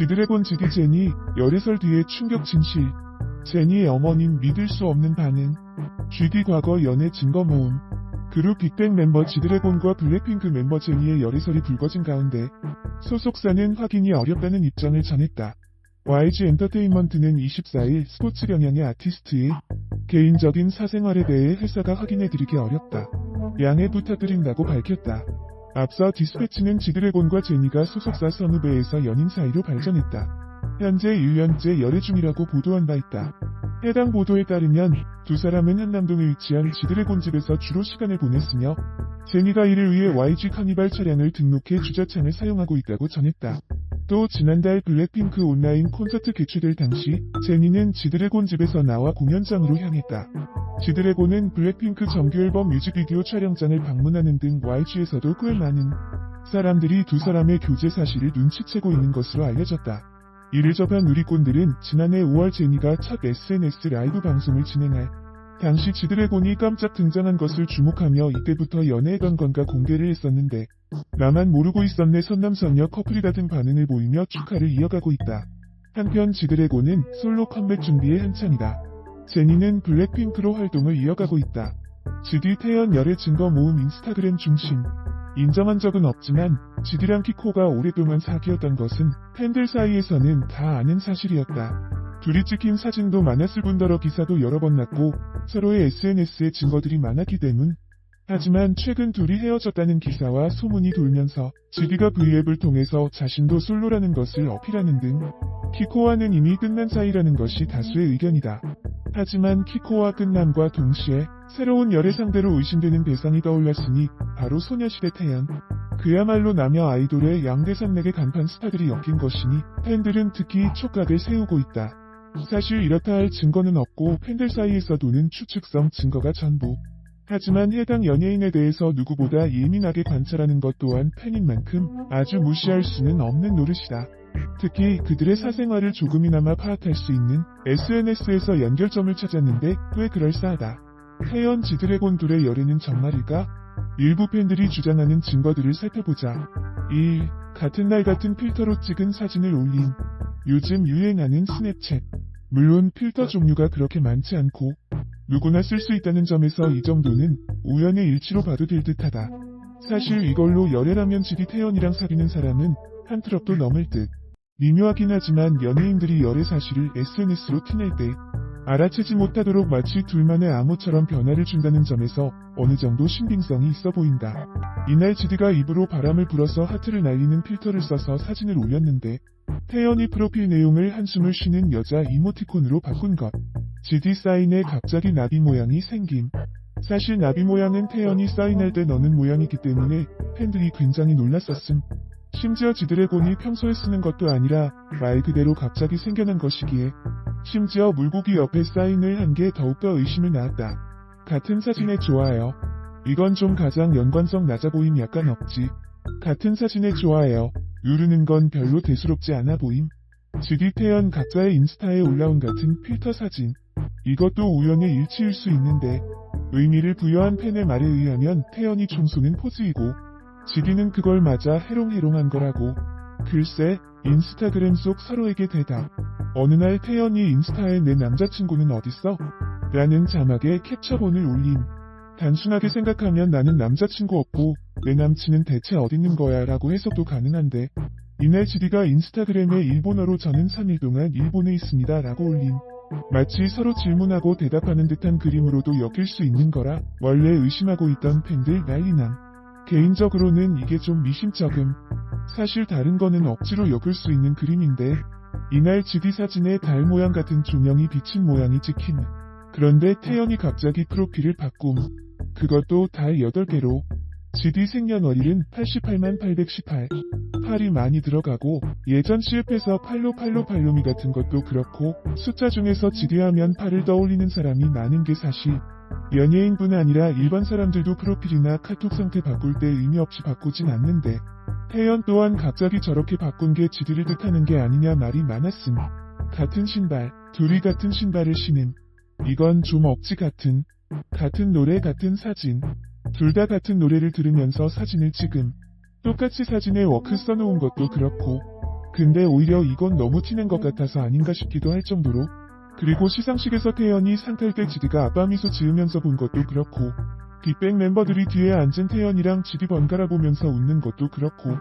지드래곤 지디 제니 열애설 뒤에 충격 진실. 제니의 어머님 믿을 수 없는 반응. GD 과거 연애 증거 모음. 그룹 빅뱅 멤버 지드래곤과 블랙핑크 멤버 제니의 열애설이 불거진 가운데 소속사는 확인이 어렵다는 입장을 전했다. YG 엔터테인먼트는 24일 스포츠 경향의 아티스트의 개인적인 사생활에 대해 회사가 확인해드리기 어렵다. 양해 부탁드린다고 밝혔다. 앞서 디스패치는 지드래곤과 제니가 소속사 선후배에서 연인 사이로 발전했다. 현재 1년째 열애 중이라고 보도한 바 있다. 해당 보도에 따르면 두 사람은 한남동에 위치한 지드래곤 집에서 주로 시간을 보냈으며 제니가 이를 위해 YG 카니발 차량을 등록해 주차장을 사용하고 있다고 전했다. 또 지난달 블랙핑크 온라인 콘서트 개최될 당시 제니는 지드래곤 집에서 나와 공연장으로 향했다. 지드래곤은 블랙핑크 정규 앨범 뮤직비디오 촬영장을 방문하는 등 YG에서도 꽤 많은 사람들이 두 사람의 교제 사실을 눈치채고 있는 것으로 알려졌다. 이를 접한 누리꾼들은 지난해 5월 제니가 첫 SNS 라이브 방송을 진행할 당시 지드래곤이 깜짝 등장한 것을 주목하며 이때부터 연애했던 건가 공개를 했었는데 나만 모르고 있었네 선남선녀 커플이다 등 반응을 보이며 축하를 이어가고 있다. 한편 지드래곤은 솔로 컴백 준비에 한창이다. 제니는 블랙핑크로 활동을 이어가고 있다. GD 태연 열애 증거 모음 인스타그램 중심. 인정한 적은 없지만 지디랑 키코가 오랫동안 사귀었던 것은 팬들 사이에서는 다 아는 사실이었다. 둘이 찍힌 사진도 많았을 뿐더러 기사도 여러 번 났고 서로의 SNS에 증거들이 많았기 때문. 하지만 최근 둘이 헤어졌다는 기사와 소문이 돌면서 지디가 V앱을 통해서 자신도 솔로라는 것을 어필하는 등 키코와는 이미 끝난 사이라는 것이 다수의 의견이다. 하지만 키코와 끝남과 동시에 새로운 열애 상대로 의심되는 대상이 떠올랐으니 바로 소녀시대 태연. 그야말로 남녀 아이돌의 양대산맥의 간판 스타들이 엮인 것이니 팬들은 특히 촉각을 세우고 있다. 사실 이렇다 할 증거는 없고 팬들 사이에서 도는 추측성 증거가 전부. 하지만 해당 연예인에 대해서 누구보다 예민하게 관찰하는 것 또한 팬인 만큼 아주 무시할 수는 없는 노릇이다. 특히 그들의 사생활을 조금이나마 파악할 수 있는 SNS에서 연결점을 찾았는데 꽤 그럴싸하다. 태연 지드래곤 둘의 열애는 정말일까? 일부 팬들이 주장하는 증거들을 살펴보자. 1. 같은 날 같은 필터로 찍은 사진을 올림. 요즘 유행하는 스냅챗. 물론 필터 종류가 그렇게 많지 않고 누구나 쓸 수 있다는 점에서 이 정도는 우연의 일치로 봐도 될 듯하다. 사실 이걸로 열애라면 지디 태연이랑 사귀는 사람은 한 트럭도 넘을 듯. 미묘하긴 하지만 연예인들이 열애 사실을 SNS로 티낼 때 알아채지 못하도록 마치 둘만의 암호처럼 변화를 준다는 점에서 어느 정도 신빙성이 있어 보인다. 이날 지디가 입으로 바람을 불어서 하트를 날리는 필터를 써서 사진을 올렸는데 태연이 프로필 내용을 한숨을 쉬는 여자 이모티콘으로 바꾼 것. 지디 사인에 갑자기 나비 모양이 생김. 사실 나비 모양은 태연이 사인할 때 넣는 모양이기 때문에 팬들이 굉장히 놀랐었음. 심지어 지드래곤이 평소에 쓰는 것도 아니라 말 그대로 갑자기 생겨난 것이기에 심지어 물고기 옆에 사인을 한 게 더욱더 의심을 낳았다. 같은 사진에 좋아요. 이건 좀 가장 연관성 낮아 보임 약간 없지. 같은 사진에 좋아요. 누르는 건 별로 대수롭지 않아 보임. 지디 태연 각자의 인스타에 올라온 같은 필터 사진. 이것도 우연의 일치일 수 있는데 의미를 부여한 팬의 말에 의하면 태연이 총쏘는 포즈이고 지디는 그걸 맞아 해롱해롱한 거라고. 글쎄, 인스타그램 속 서로에게 대답. 어느 날 태연이 인스타에 내 남자친구는 어딨어? 라는 자막에 캡처본을 올림. 단순하게 생각하면 나는 남자친구 없고 내 남친은 대체 어딨는 거야 라고 해석도 가능한데 이날 지디가 인스타그램에 일본어로 저는 3일 동안 일본에 있습니다 라고 올림. 마치 서로 질문하고 대답하는 듯한 그림으로도 엮일 수 있는 거라 원래 의심하고 있던 팬들 난리남. 개인적으로는 이게 좀 미심쩍음. 사실 다른 거는 억지로 엮을 수 있는 그림인데 이날 지디 사진에 달 모양 같은 조명이 비친 모양이 찍힌. 그런데 태연이 갑자기 프로필을 바꿈. 그것도 달 8개로. GD 생년월일은 88만 818. 팔이 많이 들어가고 예전 CF에서 팔로 팔로 팔로미 같은 것도 그렇고 숫자 중에서 GD 하면 팔을 떠올리는 사람이 많은 게 사실. 연예인뿐 아니라 일반 사람들도 프로필이나 카톡 상태 바꿀 때 의미 없이 바꾸진 않는데 태연 또한 갑자기 저렇게 바꾼 게 지디를 뜻하는 게 아니냐 말이 많았음. 같은 신발, 둘이 같은 신발을 신음. 이건 좀 억지 같은. 같은 노래 같은 사진. 둘 다 같은 노래를 들으면서 사진을 찍음. 똑같이 사진에 워크 써놓은 것도 그렇고. 근데 오히려 이건 너무 티낸 것 같아서 아닌가 싶기도 할 정도로 그리고 시상식에서 태연이 상탈 때 지디가 아빠 미소 지으면서 본 것도 그렇고 빅뱅 멤버들이 뒤에 앉은 태연이랑 지디 번갈아 보면서 웃는 것도 그렇고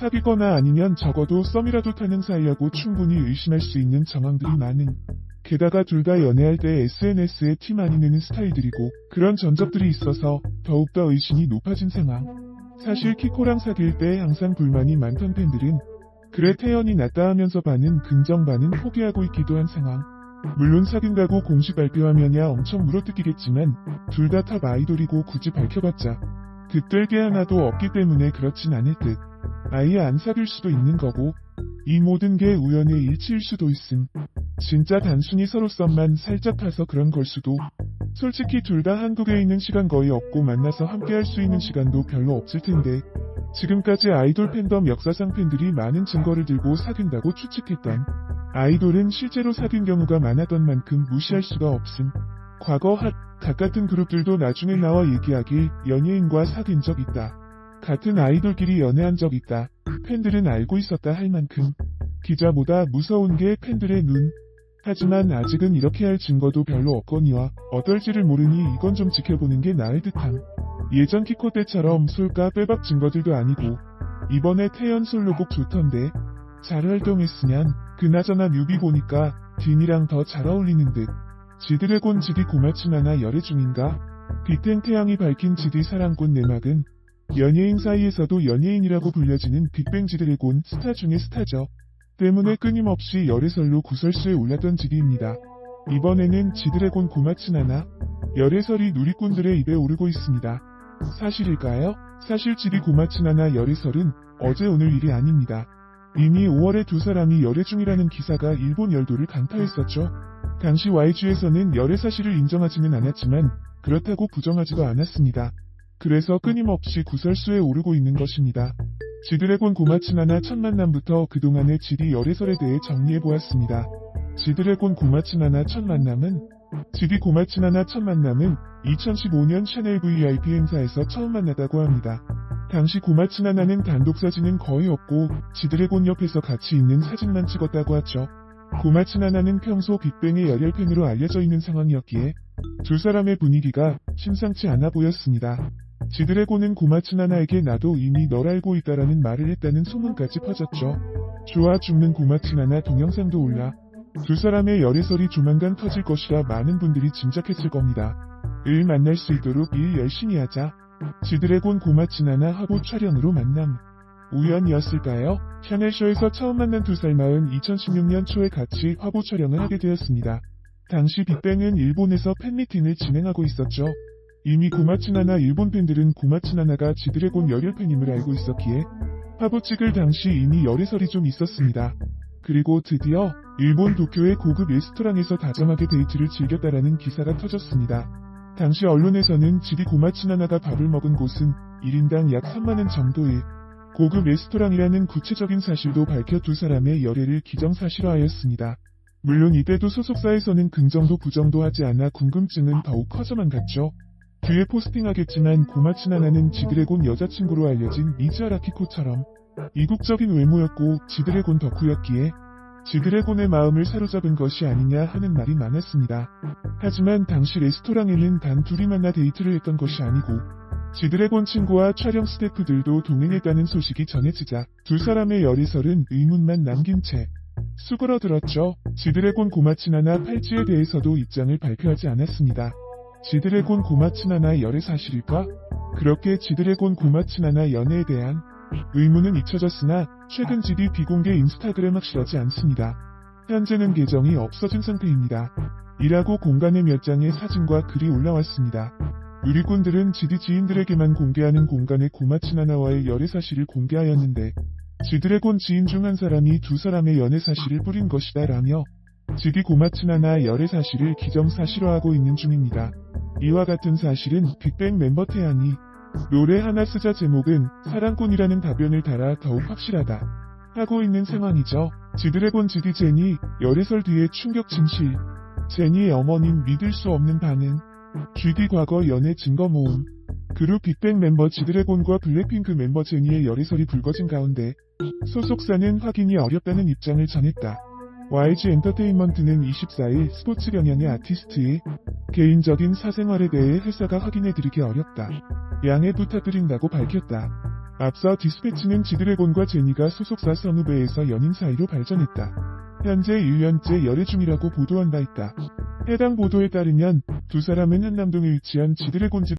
사귀거나 아니면 적어도 썸이라도 타는 사이라고 충분히 의심할 수 있는 정황들이 많은 게다가 둘 다 연애할 때 SNS에 티 많이 내는 스타일들이고 그런 전적들이 있어서 더욱더 의심이 높아진 상황. 사실 키코랑 사귈 때 항상 불만이 많던 팬들은 그래 태연이 낫다 하면서 반은 긍정 반은 포기하고 있기도 한 상황. 물론 사귄다고 공식 발표하면야 엄청 물어뜯기겠지만 둘 다 탑 아이돌이고 굳이 밝혀봤자 득될 게 하나도 없기 때문에 그렇진 않을 듯. 아예 안 사귈 수도 있는 거고 이 모든 게 우연의 일치일 수도 있음. 진짜 단순히 서로 썸만 살짝 타서 그런 걸 수도. 솔직히 둘 다 한국에 있는 시간 거의 없고 만나서 함께 할 수 있는 시간도 별로 없을 텐데. 지금까지 아이돌 팬덤 역사상 팬들이 많은 증거를 들고 사귄다고 추측했던 아이돌은 실제로 사귄 경우가 많았던 만큼 무시할 수가 없음. 과거 핫, 각 같은 그룹들도 나중에 나와 얘기하길 연예인과 사귄 적 있다. 같은 아이돌끼리 연애한 적 있다. 팬들은 알고 있었다 할 만큼. 기자보다 무서운 게 팬들의 눈. 하지만 아직은 이렇게 할 증거도 별로 없거니와 어떨지를 모르니 이건 좀 지켜보는 게 나을 듯함. 예전 키코 때처럼 솔까 빼박 증거들도 아니고 이번에 태연 솔로곡 좋던데 잘 활동했으면 그나저나 뮤비 보니까 딘이랑 더 잘 어울리는 듯. 지드래곤 지디 고마츠나나 열애 중인가? 빅텐 태양이 밝힌 지디 사랑꽃 내막은 연예인 사이에서도 연예인이라고 불려지는 빅뱅 지드래곤 스타 중의 스타죠. 때문에 끊임없이 열애설로 구설수에 올랐던 지디입니다. 이번에는 지드래곤 고마츠나나 열애설이 누리꾼들의 입에 오르고 있습니다. 사실일까요? 사실 지디 고마츠나나 열애설은 어제 오늘 일이 아닙니다. 이미 5월에 두 사람이 열애 중이라는 기사가 일본 열도를 강타했었죠. 당시 YG에서는 열애 사실을 인정하지는 않았지만 그렇다고 부정하지도 않았습니다. 그래서 끊임없이 구설수에 오르고 있는 것입니다. 지드래곤 고마츠나나 첫 만남부터 그동안의 지디 열애설에 대해 정리해보았습니다. 지드래곤 고마츠나나 첫 만남은 지디 고마츠나나 첫 만남은 2015년 샤넬 VIP 행사에서 처음 만났다고 합니다. 당시 고마츠나나는 단독 사진은 거의 없고 지드래곤 옆에서 같이 있는 사진만 찍었다고 하죠. 고마츠나나는 평소 빅뱅의 열혈 팬으로 알려져 있는 상황이었기에 두 사람의 분위기가 심상치 않아 보였습니다. 지드래곤은 고마츠나나에게 나도 이미 널 알고 있다라는 말을 했다는 소문까지 퍼졌죠. 좋아 죽는 고마츠나나 동영상도 올라 두 사람의 열애설이 조만간 터질 것이라 많은 분들이 짐작했을 겁니다. 을 만날 수 있도록 일 열심히 하자. 지드래곤 고마츠나나 화보 촬영으로 만남. 우연이었을까요? 샤넬쇼에서 처음 만난 두 살 마은 2016년 초에 같이 화보 촬영을 하게 되었습니다. 당시 빅뱅은 일본에서 팬미팅을 진행하고 있었죠. 이미 고마츠나나 일본 팬들은 고마츠나나가 지드래곤 열혈 팬임을 알고 있었기에 화보 찍을 당시 이미 열애설이 좀 있었습니다. 그리고 드디어 일본 도쿄의 고급 레스토랑에서 다정하게 데이트를 즐겼다라는 기사가 터졌습니다. 당시 언론에서는 지디 고마츠나나가 밥을 먹은 곳은 1인당 약 3만원 정도의 고급 레스토랑이라는 구체적인 사실도 밝혀 두 사람의 열애를 기정사실화하였습니다. 물론 이때도 소속사에서는 긍정도 부정도 하지 않아 궁금증은 더욱 커져만 갔죠. 뒤에 포스팅하겠지만 고마츠나나는 지드래곤 여자친구로 알려진 미즈하라 키코처럼 이국적인 외모였고 지드래곤 덕후였기에 지드래곤의 마음을 사로잡은 것이 아니냐 하는 말이 많았습니다. 하지만 당시 레스토랑에는 단 둘이 만나 데이트를 했던 것이 아니고 지드래곤 친구와 촬영 스태프들도 동행했다는 소식이 전해지자 두 사람의 열애설은 의문만 남긴 채 수그러들었죠. 지드래곤 고마츠나나 팔찌에 대해서도 입장을 발표하지 않았습니다. 지드래곤 고마츠나나 열애 사실일까? 그렇게 지드래곤 고마츠나나 연애에 대한 의문은 잊혀졌으나 최근 지디 비공개 인스타그램 확실하지 않습니다. 현재는 계정이 없어진 상태입니다. 일하고 공간의 몇 장의 사진과 글이 올라왔습니다. 누리꾼들은 지디 지인들에게만 공개하는 공간의 고마츠나나와의 열애 사실을 공개하였는데 지드래곤 지인 중 한 사람이 두 사람의 연애 사실을 뿌린 것이다 라며 지디 고마츠나나 열애 사실을 기정사실화하고 있는 중입니다. 이와 같은 사실은 빅뱅 멤버 태양이 노래 하나 쓰자 제목은 사랑꾼이라는 답변을 달아 더욱 확실하다 하고 있는 상황이죠. 지드래곤 지디 제니 열애설 뒤에 충격 진실 제니의 어머님 믿을 수 없는 반응 GD 과거 연애 증거 모음 그룹 빅뱅 멤버 지드래곤과 블랙핑크 멤버 제니의 열애설이 불거진 가운데 소속사는 확인이 어렵다는 입장을 전했다. YG 엔터테인먼트는 24일 스포츠 경향의 아티스트의 개인적인 사생활에 대해 회사가 확인해드리기 어렵다. 양해 부탁드린다고 밝혔다. 앞서 디스패치는 지드래곤과 제니가 소속사 선후배에서 연인 사이로 발전했다. 현재 1년째 열애 중이라고 보도한 바 있다. 해당 보도에 따르면 두 사람은 한남동에 위치한 지드래곤 집